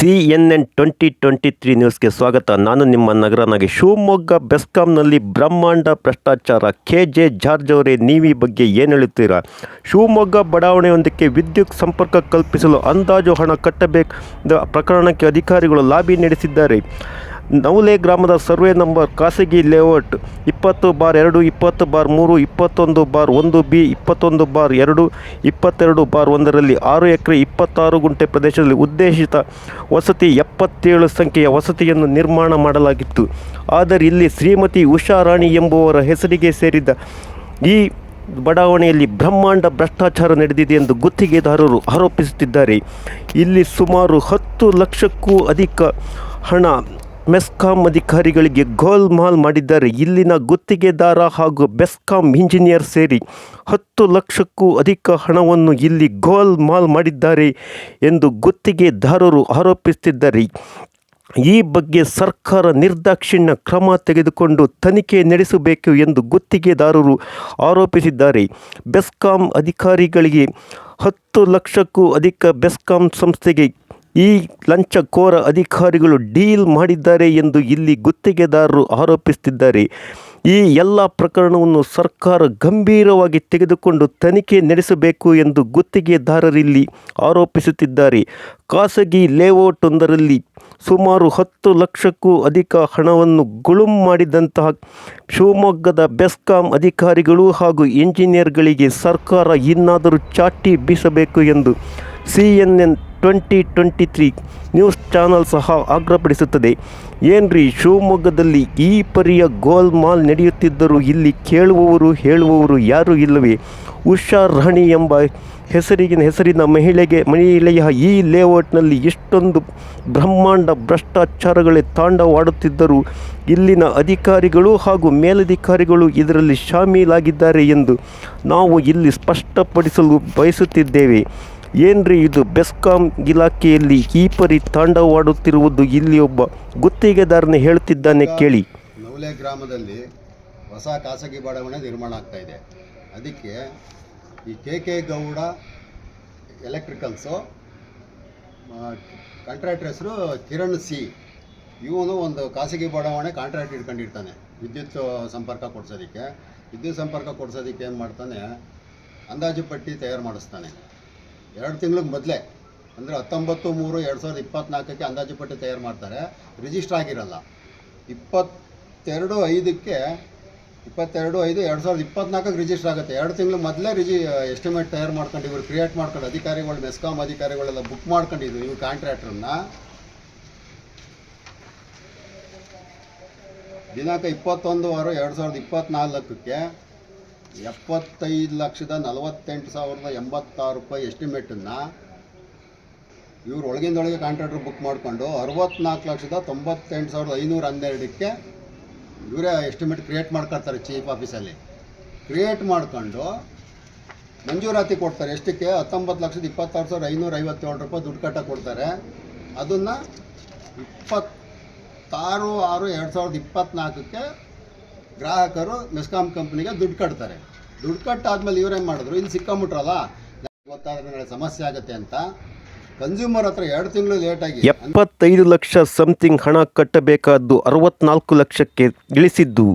C N N twenty twenty three ನ್ಯೂಸ್ಗೆ ಸ್ವಾಗತ. ನಾನು ನಿಮ್ಮ ನಗರನಾಗಿ ಶಿವಮೊಗ್ಗ, ಬೆಸ್ಕಾಂನಲ್ಲಿ ಬ್ರಹ್ಮಾಂಡ ಭ್ರಷ್ಟಾಚಾರ. ಕೆ ಜೆ ಜಾರ್ಜ್ ಅವರೇ, ನೀವಿ ಬಗ್ಗೆ ಏನು ಹೇಳುತ್ತೀರಾ? ಶಿವಮೊಗ್ಗ ಬಡಾವಣೆಯೊಂದಕ್ಕೆ ವಿದ್ಯುತ್ ಸಂಪರ್ಕ ಕಲ್ಪಿಸಲು ಅಂದಾಜು ಹಣ ಕಟ್ಟಬೇಕಾದ ಪ್ರಕರಣಕ್ಕೆ ಅಧಿಕಾರಿಗಳು ಲಾಬಿ ನಡೆಸಿದ್ದಾರೆ. ನವಲೆ ಗ್ರಾಮದ ಸರ್ವೆ ನಂಬರ್ ಖಾಸಗಿ ಲೇಔಟ್ ಇಪ್ಪತ್ತು ಬಾರ್ ಎರಡು, ಇಪ್ಪತ್ತು ಬಾರ್ ಮೂರು, ಇಪ್ಪತ್ತೊಂದು ಬಾರ್ ಒಂದು ಬಿ, ಇಪ್ಪತ್ತೊಂದು ಬಾರ್ ಎರಡು, ಇಪ್ಪತ್ತೆರಡು ಬಾರ್ ಒಂದರಲ್ಲಿ ಆರು ಎಕರೆ ಇಪ್ಪತ್ತಾರು ಗುಂಟೆ ಪ್ರದೇಶದಲ್ಲಿ ಉದ್ದೇಶಿತ ವಸತಿ ಎಪ್ಪತ್ತೇಳು ಸಂಖ್ಯೆಯ ವಸತಿಯನ್ನು ನಿರ್ಮಾಣ ಮಾಡಲಾಗಿತ್ತು. ಆದರೆ ಇಲ್ಲಿ ಶ್ರೀಮತಿ ಉಷಾರಾಣಿ ಎಂಬುವರ ಹೆಸರಿಗೆ ಸೇರಿದ ಈ ಬಡಾವಣೆಯಲ್ಲಿ ಬ್ರಹ್ಮಾಂಡ ಭ್ರಷ್ಟಾಚಾರ ನಡೆದಿದೆ ಎಂದು ಗುತ್ತಿಗೆದಾರರು ಆರೋಪಿಸುತ್ತಿದ್ದಾರೆ. ಇಲ್ಲಿ ಸುಮಾರು ಹತ್ತು ಲಕ್ಷಕ್ಕೂ ಅಧಿಕ ಹಣ ಮೆಸ್ಕಾಂ ಅಧಿಕಾರಿಗಳಿಗೆ ಗೋಲ್ ಮಾಲ್ ಮಾಡಿದ್ದಾರೆ. ಇಲ್ಲಿನ ಗುತ್ತಿಗೆದಾರ ಹಾಗೂ ಬೆಸ್ಕಾಂ ಇಂಜಿನಿಯರ್ ಸೇರಿ ಹತ್ತು ಲಕ್ಷಕ್ಕೂ ಅಧಿಕ ಹಣವನ್ನು ಇಲ್ಲಿ ಗೋಲ್ ಮಾಲ್ ಮಾಡಿದ್ದಾರೆ ಎಂದು ಗುತ್ತಿಗೆದಾರರು ಆರೋಪಿಸುತ್ತಿದ್ದಾರೆ ಈ ಬಗ್ಗೆ ಸರ್ಕಾರ ನಿರ್ದಾಕ್ಷಿಣ್ಯ ಕ್ರಮ ತೆಗೆದುಕೊಂಡು ತನಿಖೆ ನಡೆಸಬೇಕು ಎಂದು ಗುತ್ತಿಗೆದಾರರು ಆರೋಪಿಸಿದ್ದಾರೆ. ಬೆಸ್ಕಾಂ ಅಧಿಕಾರಿಗಳಿಗೆ ಹತ್ತು ಲಕ್ಷಕ್ಕೂ ಅಧಿಕ ಬೆಸ್ಕಾಂ ಸಂಸ್ಥೆಗೆ ಈ ಲಂಚಕೋರ ಅಧಿಕಾರಿಗಳು ಡೀಲ್ ಮಾಡಿದ್ದಾರೆ ಎಂದು ಇಲ್ಲಿ ಗುತ್ತಿಗೆದಾರರು ಆರೋಪಿಸುತ್ತಿದ್ದಾರೆ. ಈ ಎಲ್ಲ ಪ್ರಕರಣವನ್ನು ಸರ್ಕಾರ ಗಂಭೀರವಾಗಿ ತೆಗೆದುಕೊಂಡು ತನಿಖೆ ನಡೆಸಬೇಕು ಎಂದು ಗುತ್ತಿಗೆದಾರರಿಲ್ಲಿ ಆರೋಪಿಸುತ್ತಿದ್ದಾರೆ. ಖಾಸಗಿ ಲೇಔಟ್ ಒಂದರಲ್ಲಿ ಸುಮಾರು ಹತ್ತು ಲಕ್ಷಕ್ಕೂ ಅಧಿಕ ಹಣವನ್ನು ಗುಳುಂ ಮಾಡಿದಂತಹ ಶಿವಮೊಗ್ಗದ ಬೆಸ್ಕಾಂ ಅಧಿಕಾರಿಗಳು ಹಾಗೂ ಇಂಜಿನಿಯರ್ಗಳಿಗೆ ಸರ್ಕಾರ ಇನ್ನಾದರೂ ಚಾಟಿ ಬೀಸಬೇಕು ಎಂದು C N N twenty twenty three news channel ಸಹ ಆಗ್ರಹಪಡಿಸುತ್ತದೆ ಏನ್ರಿ, ಶಿವಮೊಗ್ಗದಲ್ಲಿ ಈ ಪರಿಯ ಗೋಲ್ ಮಾಲ್ ನಡೆಯುತ್ತಿದ್ದರೂ ಇಲ್ಲಿ ಕೇಳುವವರು ಹೇಳುವವರು ಯಾರೂ ಇಲ್ಲವೇ? ಉಷಾ ರಾಣಿ ಎಂಬ ಹೆಸರಿಗಿನ ಹೆಸರಿನ ಮಹಿಳೆಗೆ, ಮಹಿಳೆಯ ಈ ಲೇಔಟ್ನಲ್ಲಿ ಇಷ್ಟೊಂದು ಬ್ರಹ್ಮಾಂಡ ಭ್ರಷ್ಟಾಚಾರಗಳೇ ತಾಂಡವಾಡುತ್ತಿದ್ದರೂ ಇಲ್ಲಿನ ಅಧಿಕಾರಿಗಳು ಹಾಗೂ ಮೇಲಧಿಕಾರಿಗಳು ಇದರಲ್ಲಿ ಶಾಮೀಲಾಗಿದ್ದಾರೆ ಎಂದು ನಾವು ಇಲ್ಲಿ ಸ್ಪಷ್ಟಪಡಿಸಲು ಬಯಸುತ್ತಿದ್ದೇವೆ. ಏನ್ರಿ ಇದು? ಬೆಸ್ಕಾಂ ಇಲಾಖೆಯಲ್ಲಿ ಈ ಪರಿ ತಾಂಡವಾಡುತ್ತಿರುವುದು ಇಲ್ಲಿ ಒಬ್ಬ ಗುತ್ತಿಗೆದಾರನೇ ಹೇಳ್ತಿದ್ದಾನೆ ಕೇಳಿ. ನವಲೆ ಗ್ರಾಮದಲ್ಲಿ ಹೊಸ ಖಾಸಗಿ ಬಡಾವಣೆ ನಿರ್ಮಾಣ ಆಗ್ತಾ ಇದೆ. ಅದಕ್ಕೆ ಈ K K Gowda electricals contractor ಹೆಸರು ಕಿರಣ್ ಸಿ ಇವನು ಒಂದು ಖಾಸಗಿ ಬಡಾವಣೆ ಕಾಂಟ್ರಾಕ್ಟ್ ಇಟ್ಕೊಂಡಿರ್ತಾನೆ ವಿದ್ಯುತ್ ಸಂಪರ್ಕ ಕೊಡ್ಸೋದಕ್ಕೆ. ವಿದ್ಯುತ್ ಸಂಪರ್ಕ ಕೊಡ್ಸೋದಕ್ಕೆ ಏನು ಮಾಡ್ತಾನೆ? ಅಂದಾಜು ಪಟ್ಟಿ ತಯಾರು ಮಾಡಿಸ್ತಾನೆ. ಎರಡು ತಿಂಗಳಿಗೆ ಮೊದಲೇ, ಅಂದರೆ ಹತ್ತೊಂಬತ್ತು, ಮೂರು, ಎರಡು ಸಾವಿರದ ಇಪ್ಪತ್ತ್ನಾಲ್ಕಕ್ಕೆ ಅಂದಾಜು ಪಟ್ಟಿ ತಯಾರು ಮಾಡ್ತಾರೆ ರಿಜಿಸ್ಟರ್ ಆಗಿರಲ್ಲ. ಇಪ್ಪತ್ತೆರಡು ಐದಕ್ಕೆ, ಇಪ್ಪತ್ತೆರಡು ಐದು, ಎರಡು ಸಾವಿರದ ಇಪ್ಪತ್ನಾಲ್ಕಕ್ಕೆ ರಿಜಿಸ್ಟರ್ ಆಗುತ್ತೆ. ಎರಡು ತಿಂಗಳು ಮೊದಲೇ ರಿಜಿ ಎಸ್ಟಿಮೇಟ್ ತಯಾರು ಮಾಡ್ಕೊಂಡು, ಇವರು ಕ್ರಿಯೇಟ್ ಮಾಡ್ಕೊಂಡು, ಅಧಿಕಾರಿಗಳು ಮೆಸ್ಕಾಮ್ ಅಧಿಕಾರಿಗಳೆಲ್ಲ ಬುಕ್ ಮಾಡ್ಕೊಂಡಿದ್ರು, ಇವ್ರು ಕಾಂಟ್ರಾಕ್ಟ್ರನ್ನ ದಿನಾಂಕ ಇಪ್ಪತ್ತೊಂದು ಆರು ಎರಡು ಸಾವಿರದ ಇಪ್ಪತ್ತ್ನಾಲ್ಕಕ್ಕೆ ಎಪ್ಪತ್ತೈದು ಲಕ್ಷದ ನಲವತ್ತೆಂಟು ಸಾವಿರದ ಎಂಬತ್ತಾರು ರೂಪಾಯಿ ಎಸ್ಟಿಮೇಟನ್ನು ಇವ್ರ ಒಳಗಿಂದೊಳಗೆ ಕಾಂಟ್ರಾಕ್ಟ್ರ್ ಬುಕ್ ಮಾಡಿಕೊಂಡು ಅರವತ್ನಾಲ್ಕು ಲಕ್ಷದ ತೊಂಬತ್ತೆಂಟು ಸಾವಿರದ ಐನೂರ ಹನ್ನೆರಡಕ್ಕೆ ಇವರೇ ಎಸ್ಟಿಮೇಟ್ ಕ್ರಿಯೇಟ್ ಮಾಡ್ಕೊಳ್ತಾರೆ ಚೀಫ್ ಆಫೀಸಲ್ಲಿ ಕ್ರಿಯೇಟ್ ಮಾಡ್ಕೊಂಡು ಮಂಜೂರಾತಿ ಕೊಡ್ತಾರೆ. ಎಷ್ಟಕ್ಕೆ? ಹತ್ತೊಂಬತ್ತು ಲಕ್ಷದ ಇಪ್ಪತ್ತಾರು ಸಾವಿರದ ಐನೂರ ಐವತ್ತೇಳು ರೂಪಾಯಿ ದುಡ್ಡು ಕಟ್ಟ ಕೊಡ್ತಾರೆ. ಅದನ್ನು ಇಪ್ಪತ್ತಾರು ಆರು ಎರಡು ಸಾವಿರದ ಇಪ್ಪತ್ತ್ನಾಲ್ಕಕ್ಕೆ ಗ್ರಾಹಕರು ಮೆಸ್ಕಾಂ ಕಂಪ್ನಿಗೆ ದುಡ್ಡು ಕಟ್ತಾರೆ. ದುಡ್ಡು ಕಟ್ಟಾದ್ಮೇಲೆ ಇವ್ರೇನು ಮಾಡಿದ್ರು? ಇಲ್ಲಿ ಸಿಕ್ಕಂಬಿಟ್ರಲ್ಲ ಗೊತ್ತಾದ್ರೆ ಸಮಸ್ಯೆ ಆಗುತ್ತೆ ಅಂತ. ಕನ್ಸ್ಯೂಮರ್ ಹತ್ರ ಎರಡು ತಿಂಗಳು ಲೇಟಾಗಿ ಎಪ್ಪತ್ತೈದು ಲಕ್ಷ ಸಮಥಿಂಗ್ ಹಣ ಕಟ್ಟಬೇಕಾದ್ದು ಅರವತ್ನಾಲ್ಕು ಲಕ್ಷಕ್ಕೆ ಇಳಿಸಿದ್ದು.